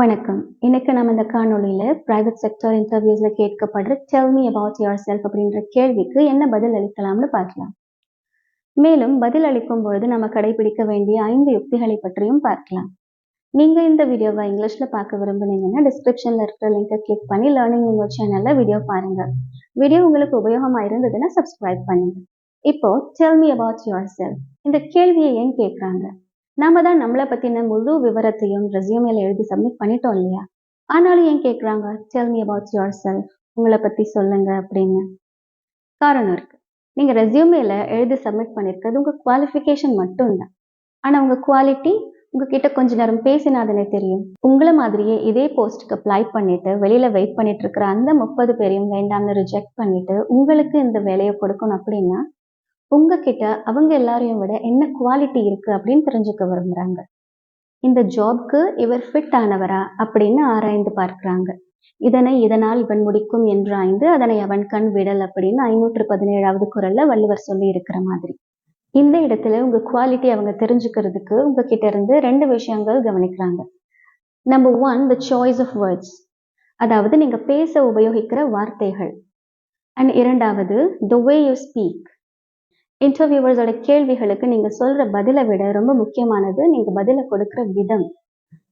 வணக்கம். இன்னைக்கு நம்ம இந்த காணொலியில பிரைவேட் செக்டர் இன்டர்வியூஸில் கேட்கப்படுற tell me about yourself அப்படின்ற கேள்விக்கு என்ன பதில் அளிக்கலாம்னு பார்க்கலாம். மேலும் பதில் அளிக்கும் பொழுது நம்ம கடைபிடிக்க வேண்டிய ஐந்து யுக்திகளை பற்றியும் பார்க்கலாம். நீங்கள் இந்த வீடியோவை இங்கிலீஷில் பார்க்க விரும்புனீங்கன்னா டிஸ்கிரிப்ஷனில் இருக்கிற லிங்கை கிளிக் பண்ணி லேர்னிங் உங்கள் சேனலில் வீடியோ பாருங்க. வீடியோ உங்களுக்கு உபயோகமாக இருந்ததுன்னா சப்ஸ்கிரைப் பண்ணுங்க. இப்போ tell me about yourself இந்த கேள்வியை ஏன் கேட்குறாங்க? நாம தான் நம்மளை பத்தின முழு விவரத்தையும் ரெசியூமில் எழுதி சப்மிட் பண்ணிட்டோம் இல்லையா? ஆனாலும் ஏன் கேட்குறாங்க tell me about yourself உங்களை பத்தி சொல்லுங்க அப்படின்னு. காரணம் இருக்கு. நீங்க ரெசியூமேல எழுதி சப்மிட் பண்ணியிருக்கிறது உங்க குவாலிஃபிகேஷன் மட்டும் தான் ஆனா உங்க குவாலிட்டி உங்ககிட்ட கொஞ்ச நேரம் பேசினாதானே தெரியும். உங்களை மாதிரியே இதே போஸ்ட்டுக்கு அப்ளை பண்ணிட்டு வெளியில வெயிட் பண்ணிட்டு இருக்கிற அந்த முப்பது பேரையும் வேண்டாம்னு ரிஜெக்ட் பண்ணிட்டு உங்களுக்கு இந்த வேலையை கொடுக்கணும் அப்படின்னா உங்ககிட்ட அவங்க எல்லாரையும் விட என்ன குவாலிட்டி இருக்கு அப்படின்னு தெரிஞ்சுக்க விரும்புறாங்க. இந்த ஜாப்க்கு இவர் ஃபிட் ஆனவரா அப்படின்னு ஆராய்ந்து பார்க்குறாங்க. இதனை இதனால் இவன் முடிக்கும் என்று ஆய்ந்து அதனை அவன் கண் விடல் அப்படின்னு ஐநூற்று பதினேழாவது குரல்ல வள்ளுவர் சொல்லி இருக்கிற மாதிரி. இந்த இடத்துல உங்க குவாலிட்டி அவங்க தெரிஞ்சுக்கிறதுக்கு உங்ககிட்ட இருந்து ரெண்டு விஷயங்கள் கவனிக்கிறாங்க. Number one the choice of words அதாவது நீங்க பேச உபயோகிக்கிற வார்த்தைகள். அண்ட் இரண்டாவது த வே யூ ஸ்பீக் இன்டர்வியூவர்ஸோட கேள்விகளுக்கு நீங்க சொல்ற பதிலை விட ரொம்ப முக்கியமானது நீங்க பதிலை கொடுக்கிற விதம்.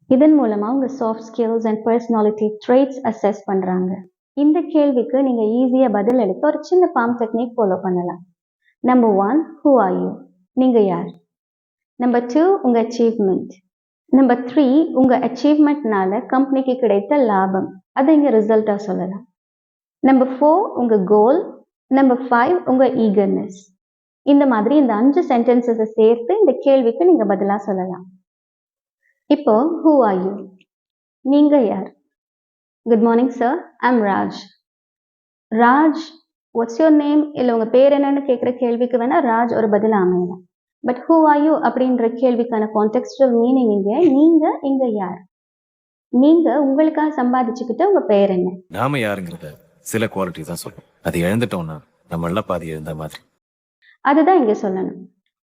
இதன் மூலமா உங்க soft skills and personality traits assess பண்றாங்க. இந்த கேள்விக்கு நீங்க ஈஸியா பதில் எடுத்து ஒரு சின்ன ஃபார்ம் டெக்னிக் ஃபாலோ பண்ணலாம். Number one who are you நீங்க யார்? நம்பர் டூ உங்க அச்சீவ்மெண்ட் நம்பர் த்ரீ உங்க அச்சீவ்மெண்ட்னால கம்பெனிக்கு கிடைத்த லாபம். அதை இங்க ரிசல்ட்டா சொல்லலாம். நம்பர் ஃபோர் உங்க கோல் நம்பர் ஃபைவ் உங்க ஈகர்னஸ் இந்த மாதிரி இந்த அஞ்சு சென்டென்சஸை சேர்த்து இந்த கேள்விக்கு நீங்க பதிலா சொல்லலாம். இப்போ ஹூ ஆர் யூ நீங்க யார்? Good morning sir I'm Raj Raj what's your name இல்லை உங்க பேர் என்னன்னு கேட்குற கேள்விக்கு வேணா ராஜ் ஒரு பதில் அமையலாம். பட் ஹூ ஆர் யூ அப்படின்ற கேள்விக்கான கான்டெக்ஸ்டுவல் மீனிங் இங்கே. நீங்க இங்க யார்? நீங்க உங்களுக்காக சம்பாதிச்சுக்கிட்ட உங்க பேர் என்ன? நாம யாருங்கிறத சில குவாலிட்டி தான் சொல்லும் அது இழந்துட்டோம்னா நம்ம எல்லாம் பாதி எழுந்த மாதிரி. அதுதான் இங்க சொல்லணும்.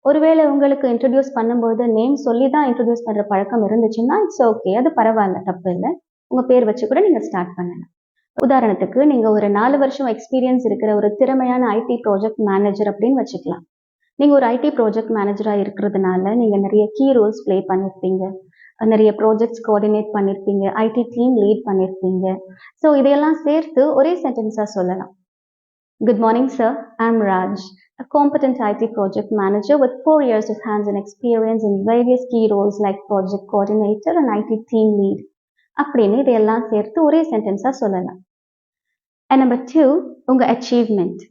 ஒருவேளை உங்களுக்கு இன்ட்ரடியூஸ் பண்ணும்போது நேம் சொல்லி தான் இன்ட்ரடியூஸ் பண்ற பழக்கம் இருந்துச்சுன்னா இட்ஸ் ஓகே அது பரவாயில்ல தப்பு இல்லை. உங்க பேர் வச்சு கூட நீங்க ஸ்டார்ட் பண்ணலாம். உதாரணத்துக்கு நீங்க ஒரு நாலு வருஷம் எக்ஸ்பீரியன்ஸ் இருக்கிற ஒரு திறமையான ஐடி ப்ராஜெக்ட் மேனேஜர் அப்படின்னு வச்சுக்கலாம். நீங்க ஒரு ஐடி ப்ராஜெக்ட் மேனேஜரா இருக்கிறதுனால நீங்க நிறைய கீ ரோல்ஸ் ப்ளே பண்ணிருப்பீங்க. நிறைய ப்ராஜெக்ட்ஸ் கோஆர்டினேட் பண்ணிருப்பீங்க. ஐடி டீம் லீட் பண்ணிருப்பீங்க. ஸோ இதையெல்லாம் சேர்த்து ஒரே சென்டென்ஸா சொல்லலாம். Good morning sir I'm Raj, a competent IT project manager with four years of hands-on experience in various key roles like project coordinator and IT team lead. அப்படின்னு இதையெல்லாம் சேர்த்து ஒரே சென்டென்ஸாக சொல்லலாம். அண்ட் நம்பர் டூ உங்கள் அச்சீவ்மெண்ட்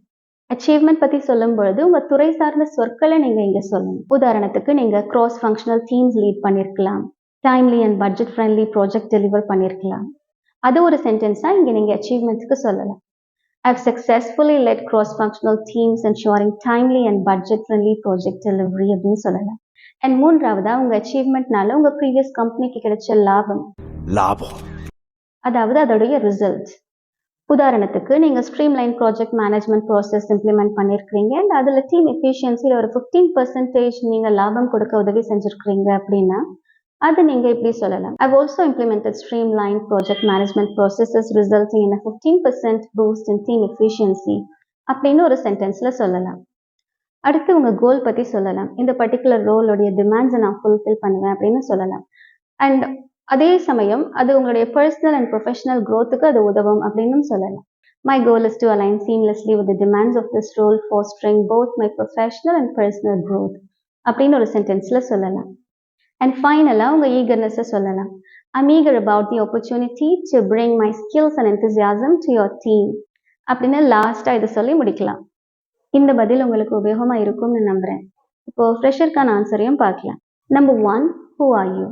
அச்சீவ்மெண்ட் பற்றி சொல்லும் பொழுது உங்கள் துறை சார்ந்த சொற்களை நீங்கள் இங்கே சொல்லணும். உதாரணத்துக்கு நீங்கள் கிராஸ் ஃபங்க்ஷனல் டீம்ஸ் லீட் பண்ணியிருக்கலாம் timely and budget friendly project deliver பண்ணியிருக்கலாம் அது ஒரு சென்டென்ஸாக இங்கே நீங்கள் அச்சீவ்மெண்ட்ஸ்க்கு சொல்லலாம். I've successfully led cross-functional teams ensuring timely and budget-friendly project delivery அப்படின்னு சொல்லலாம். அண்ட் மூன்றாவதா உங்க அச்சீவ்மெண்ட்னால உங்க ப்ரீவியஸ் கம்பெனிக்கு கிடைச்ச லாபம். லாபம். அதாவது அதோடைய ரிசல்ட் உதாரணத்துக்கு நீங்க streamline project management process implement பண்ணிருக்கிறீங்க and அதுல டீம் எஃபிஷியன்சியில் ஒரு ஃபிஃப்டீன் பர்சன்டேஜ் நீங்க லாபம் கொடுக்க உதவி செஞ்சிருக்கிறீங்க அப்படின்னா அது நீங்க இப்படி சொல்லலாம். I've also implemented streamline project management processes resulting in fifteen percent boost in team efficiency அப்படின்னு ஒரு சென்டென்ஸ்ல சொல்லலாம். அடுத்து உங்க கோல் பத்தி சொல்லலாம். இந்த பர்டிகுலர் ரோலுடைய டிமாண்ட்ஸை நான் ஃபுல்ஃபில் பண்ணுவேன் அப்படின்னு சொல்லலாம். அண்ட் அதே சமயம் அது உங்களுடைய பர்சனல் அண்ட் ப்ரொஃபஷனல் க்ரோத்துக்கு அது உதவும் அப்படின்னு சொல்லலாம். My goal is to align seamlessly with demands of this role fostering both my professional and personal growth அப்படின்னு ஒரு சென்டென்ஸ்ல சொல்லலாம். அண்ட் ஃபைனலாக உங்கள் ஈகர்னஸை சொல்லலாம். I'm eager about the opportunity to bring my skills and enthusiasm to your team அப்படின்னு லாஸ்ட்டாக இதை சொல்லி முடிக்கலாம். இந்த பதில் உங்களுக்கு உபயோகமாக இருக்கும்னு நம்புகிறேன் இப்போ ஃப்ரெஷருக்கான ஆன்சரையும் பார்க்கலாம். Number one who are you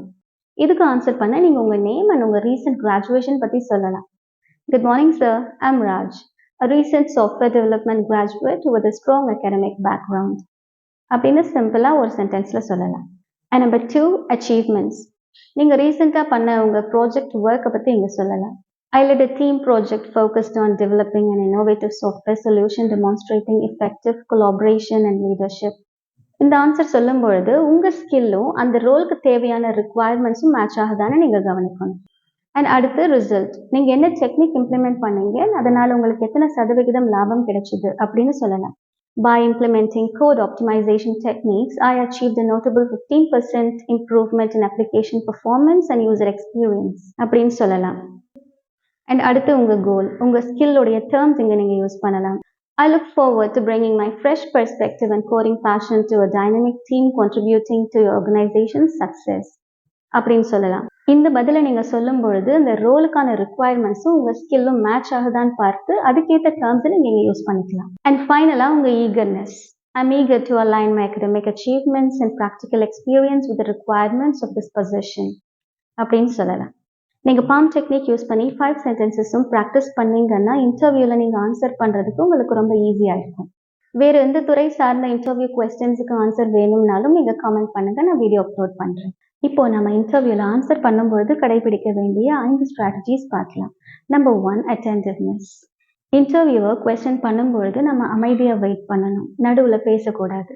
இதுக்கு ஆன்சர் பண்ண நீங்கள் உங்கள் நேம் அண்ட் உங்கள் ரீசெண்ட் கிராஜுவேஷன் பற்றி சொல்லலாம். Good morning sir I'm Raj a recent software development graduate with a strong academic background. அப்படின்னு சிம்பிளாக ஒரு சென்டென்ஸில் சொல்லலாம். அண்ட் நம்பர் டூ அச்சீவ்மெண்ட்ஸ் நீங்கள் ரீசெண்டாக பண்ண உங்கள் ப்ராஜெக்ட் ஒர்க்கை பற்றி இங்கே சொல்லலாம். I led a team project focused on developing an innovative software solution demonstrating effective collaboration and leadership. இந்த ஆன்சர் சொல்லும் பொழுது உங்கள் ஸ்கில்லும் அந்த ரோலுக்கு தேவையான ரிக்குவயர்மெண்ட்ஸும் மேட்ச் ஆகுதான்னு நீங்கள் கவனிக்கணும். அண்ட் அடுத்து ரிசல்ட் நீங்கள் என்ன டெக்னிக் இம்ப்ளிமெண்ட் பண்ணீங்க அதனால் உங்களுக்கு எத்தனை சதவிகிதம் லாபம் கிடைச்சிது அப்படின்னு சொல்லலாம். By implementing code optimization techniques, I achieved a notable 15% improvement in application performance and user experience அப்படின்னு சொல்லலாம் அண்ட் அடுத்து உங்கள் கோல் உங்கள் ஸ்கில்லுடைய டேர்ம்ஸ் இங்கே நீங்கள் யூஸ் பண்ணலாம் I look forward to bringing my fresh perspective and coding passion to a dynamic team contributing to your organization's success அப்படின்னு சொல்லலாம். இந்த பதிலை நீங்கள் சொல்லும் பொழுது இந்த ரோலுக்கான ரிக்குவயர்மெண்ட்ஸும் உங்கள் ஸ்கில்லும் மேட்ச் ஆகுதான்னு பார்த்து அதுக்கேற்ற டேர்ம்ஸை நீங்கள் இங்கே யூஸ் பண்ணிக்கலாம். அண்ட் ஃபைனலாக உங்கள் eagerness I'm eager to align my academic achievements and practical experience with the requirements of this position. அப்படின்னு சொல்லலாம். நீங்கள் பாம் டெக்னிக் யூஸ் பண்ணி ஃபைவ் சென்டென்சஸும் ப்ராக்டிஸ் பண்ணீங்கன்னா இன்டர்வியூவில் நீங்கள் ஆன்சர் பண்ணுறதுக்கு உங்களுக்கு ரொம்ப ஈஸியாக இருக்கும் வேறு எந்த துறை சார்ந்த இன்டர்வியூ கொஸ்டின்ஸுக்கு ஆன்சர் வேணும்னாலும் நீங்கள் கமெண்ட் பண்ணுங்கள் நான் வீடியோ அப்லோட் பண்ணுறேன் இப்போ நம்ம இன்டர்வியூவில் ஆன்சர் பண்ணும்பொழுது கடைபிடிக்க வேண்டிய ஐந்து ஸ்ட்ராட்டஜிஸ் பார்க்கலாம். Number one attentiveness interviewer question பண்ணும்பொழுது நம்ம அமைதியாக வெயிட் பண்ணணும். நடுவில் பேசக்கூடாது.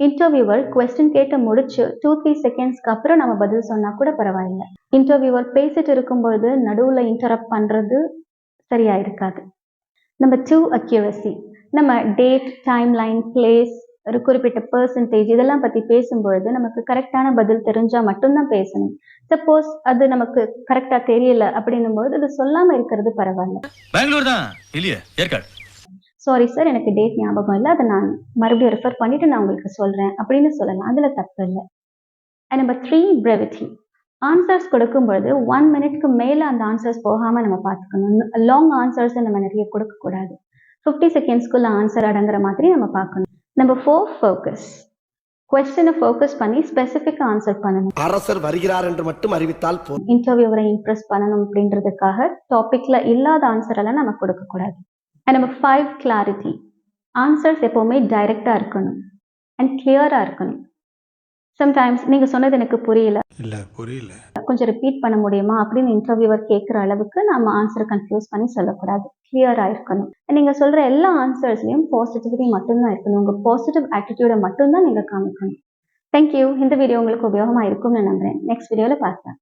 இன்டர்வியூவர் கொஸ்டின் கேட்டு முடிச்சு டூ த்ரீ செகண்ட்ஸ்க்கு அப்புறம் நம்ம பதில் சொன்னால் கூட பரவாயில்ல. இன்டர்வியூவர் பேசிட்டு இருக்கும்பொழுது நடுவில் இன்டரப்ட் பண்ணுறது சரியாக இருக்காது. நம்பர் டூ அக்யூரசி நம்ம டேட் டைம் லைன் பிளேஸ் ஒரு குறிப்பிட்ட பர்சன்டேஜ் இதெல்லாம் பற்றி பேசும்பொழுது நமக்கு கரெக்டான பதில் தெரிஞ்சால் மட்டும்தான் பேசணும். சப்போஸ் அது நமக்கு கரெக்டாக தெரியல அப்படின்னும் போது அது சொல்லாமல் இருக்கிறது பரவாயில்ல. பெங்களூர் தான். இல்லையே ஏற்காடு. சாரி சார் எனக்கு டேட் ஞாபகம் இல்லை. அதை நான் மறுபடியும் ரெஃபர் பண்ணிட்டு நான் உங்களுக்கு சொல்கிறேன் அப்படின்னு சொல்லலாம். அதில் தப்பு இல்லை. Number three brevity. ஆன்சர்ஸ் கொடுக்கும்பொழுது ஒன் மினிட்க்கு மேலே அந்த ஆன்சர்ஸ் போகாமல் நம்ம பார்த்துக்கணும். லாங் ஆன்சர்ஸை நம்ம நிறைய கொடுக்கக்கூடாது. ஃபிஃப்டி செகண்ட்ஸ்க்குள்ள ஆன்சர் அடங்குற மாதிரி நம்ம பார்க்கணும். நம்பர் ஃபோர் ஃபோக்கஸ் கொஸ்டினை ஃபோக்கஸ் பண்ணி ஸ்பெசிஃபிக்காக ஆன்சர் பண்ணணும். அரசர் வருகிறார் என்று மட்டும் அறிவித்தால் போதும். இன்டர்வியூவரை இம்ப்ரெஸ் பண்ணணும் அப்படின்றதுக்காக டாபிக்ல இல்லாத ஆன்சர் எல்லாம் நம்ம கொடுக்கக்கூடாது and number five clarity answers எப்போவுமே டைரெக்டாக இருக்கணும். அண்ட் கிளியராக இருக்கணும். சம்டைம்ஸ் நீங்கள் சொன்னது எனக்கு புரியல. இல்ல புரியல. கொஞ்சம் ரிப்பீட் பண்ண முடியுமா அப்படின்னு இன்டர்வியூவர் கேட்குற அளவுக்கு நம்ம ஆன்சரை கன்ஃபியூஸ் பண்ணி சொல்லக்கூடாது. கிளியராக இருக்கணும். நீங்கள் சொல்கிற எல்லா ஆன்சர்ஸ்லையும் பாசிட்டிவிட்டி மட்டும்தான் இருக்கணும். உங்கள் பாசிட்டிவ் ஆட்டிடியூடை மட்டும்தான் நீங்கள் காமிக்கணும். தேங்க்யூ இந்த வீடியோ உங்களுக்கு உபயோகமாக இருக்கும்னு நம்புறேன். நெக்ஸ்ட் வீடியோவில் பார்க்கலாம்.